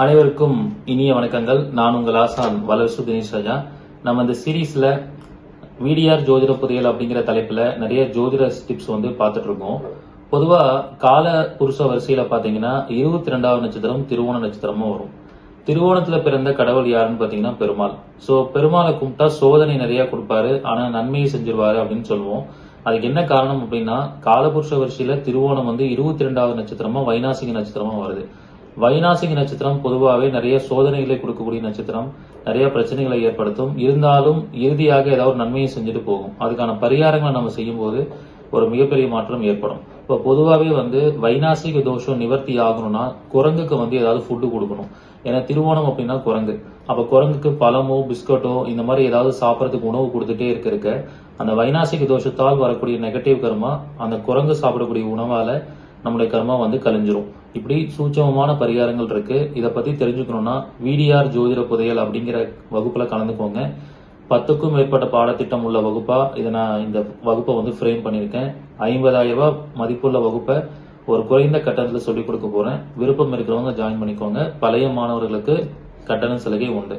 அனைவருக்கும் இனிய வணக்கங்கள். நான் உங்கள் ஆசான் வளர்சு தினேஷ் ராஜா. நம்ம இந்த சீரீஸ்ல விடிஆர் ஜோதிட புதையல் அப்படிங்கிற தலைப்புல நிறைய ஜோதிட டிப்ஸ் வந்து பார்த்துட்டு இருக்கோம் பொதுவா கால புருஷ வரிசையில பாத்தீங்கன்னா இருபத்தி ரெண்டாவது நட்சத்திரம் திருவோண நட்சத்திரமும் வரும். திருவோணத்துல பிறந்த கடவுள் யாருன்னு பாத்தீங்கன்னா பெருமாள். சோ பெருமாளை கும்பிட்டா சோதனை நிறைய கொடுப்பாரு. ஆனா நன்மையை செஞ்சிருவாரு அப்படின்னு சொல்லுவோம். அதுக்கு என்ன காரணம் அப்படின்னா காலபுருஷ வரிசையில திருவோணம் வந்து இருபத்தி ரெண்டாவது நட்சத்திரமா வைநாசிக நட்சத்திரமா வருது. வைனாசிக நட்சத்திரம் பொதுவாகவே நிறைய சோதனைகளை கொடுக்கக்கூடிய நட்சத்திரம் நிறைய பிரச்சனைகளை ஏற்படுத்தும். இருந்தாலும் இறுதியாக ஏதாவது ஒரு நன்மையை செஞ்சுட்டு போகும். அதுக்கான பரிகாரங்களை நம்ம செய்யும்போது ஒரு மிகப்பெரிய மாற்றம் ஏற்படும். இப்போ பொதுவாகவே வந்து வைனாசிக தோஷம் நிவர்த்தி ஆகணும்னா குரங்குக்கு வந்து ஏதாவது ஃபுட்டு கொடுக்கணும். ஏன்னா திருவோணம் அப்படின்னா குரங்கு. அப்போ குரங்குக்கு பழமோ பிஸ்கட்டோ இந்த மாதிரி ஏதாவது சாப்பிட்றதுக்கு உணவு கொடுத்துட்டே இருக்க இருக்க அந்த வைனாசிக தோஷத்தால் வரக்கூடிய நெகட்டிவ் கர்மா அந்த குரங்கு சாப்பிடக்கூடிய உணவால் நம்முடைய கர்மா வந்து கழிஞ்சிரும் இப்படி சூட்சமமான பரிகாரங்கள் இருக்கு. இதை பத்தி தெரிஞ்சுக்கணும்னா விடிஆர் ஜோதிட புதையல் அப்படிங்கிற வகுப்புல கலந்துக்கோங்க. பத்துக்கும் மேற்பட்ட பாடத்திட்டம் உள்ள வகுப்பா இதை நான் இந்த வகுப்பை வந்து ஃப்ரேம் பண்ணியிருக்கேன். ஐம்பதாயிரம் ரூபாய் மதிப்புள்ள வகுப்பை ஒரு குறைந்த கட்டணத்தில் சொல்லிக் கொடுக்க போறேன். விருப்பம் இருக்கிறவங்க ஜாயின் பண்ணிக்கோங்க. பழைய மாணவர்களுக்கு கட்டண சலுகை உண்டு.